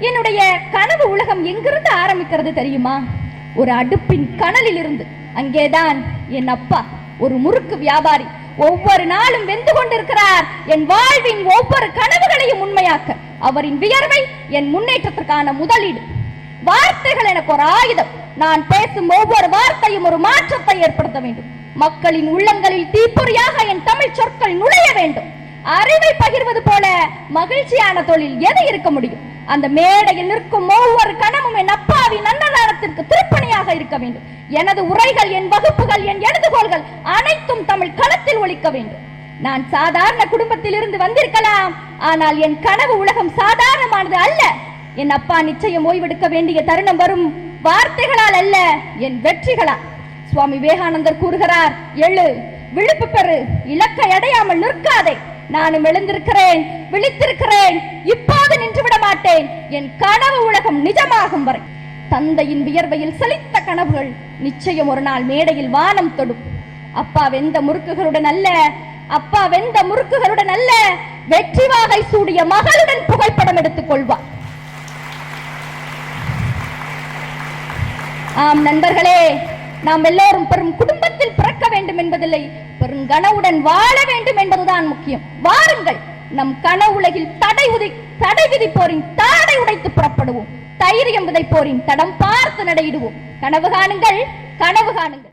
என்னுடைய கனவு உலகம் எங்கிருந்து ஆரம்பிக்கிறது தெரியுமா? ஒரு அடுப்பின் கனலில் இருந்து அங்கேதான் என் அப்பா ஒரு முறுக்கு வியாபாரி ஒவ்வொரு நாளும் வெந்து கொண்டிருக்கிறார் என் வாழ்வின் ஒவ்வொரு கனவுகளையும் உண்மையாக்க. அவரின் வியர்வை என் முன்னேற்றத்திற்கான முதலீடு. வார்த்தைகள் எனக்கு ஒரு ஆயுதம். நான் பேசும் ஒவ்வொரு வார்த்தையும் ஒரு மாற்றத்தை ஏற்படுத்த வேண்டும். மக்களின் உள்ளங்களில் தீப்பொறியாக என் தமிழ் சொற்கள் நுழைய வேண்டும். அறிவை பகிர்வது போல மகிழ்ச்சியான தொழில் எது இருக்க முடியும்? அந்த மேடையில் நிற்கும் ஒவ்வொரு கணமும் என் அப்பாவின் அன்னதானத்திற்கு திருப்பணியாக இருக்க வேண்டும். எனது உரைகள் என் வகுப்புகள் என் எழுதுகோள்கள் அனைத்தும் தமிழ் களத்தில் ஒழிக்க வேண்டும். நான் சாதாரண குடும்பத்தில் இருந்து வந்திருக்கலாம். ஆனால் என் கனவு உலகம் சாதாரணமானது அல்ல. என் அப்பா நிச்சயம் ஓய்வெடுக்க வேண்டிய தருணம் வரும் வார்த்தைகளால் அல்ல என் வெற்றிகளால். சுவாமி விவேகானந்தர் கூறுகிறார் எழு விழுப்பு பெறு இலக்கை அடையாமல் நிற்காதே. நானும் எழுந்திருக்கிறேன் விழித்திருக்கிறேன். இப்போது என் கனவு உலகம் நிஜமாகும் வரை தந்தையின் வியர்வையில் செழித்த கனவுகள் நிச்சயம் ஒரு நாள் மேடையில் வானம் தொடும். அப்பா வெந்த முறுக்குகளுடன் அல்ல அப்பா வெந்த முறுக்குகளுடன் அல்ல வெற்றி வாகை சூடிய மகளுடன் புகைப்படம் எடுத்துக் கொள்வார். ஆம் நண்பர்களே நாம் எல்லோரும் பெரும் குடும்பத்தில் பிறக்க வேண்டும் என்பதில்லை பெருங்கனவுடன் வாழ வேண்டும் என்பதுதான் முக்கியம். வாருங்கள். நம் கனவுலகில் தடை உதை தடை விதிப்போரின் தாடை உடைத்து புறப்படுவோம். தைரியம் விதைப்போரின் தடம் பார்த்து நடையிடுவோம். கனவு காணுங்கள் கனவு காணுங்கள்.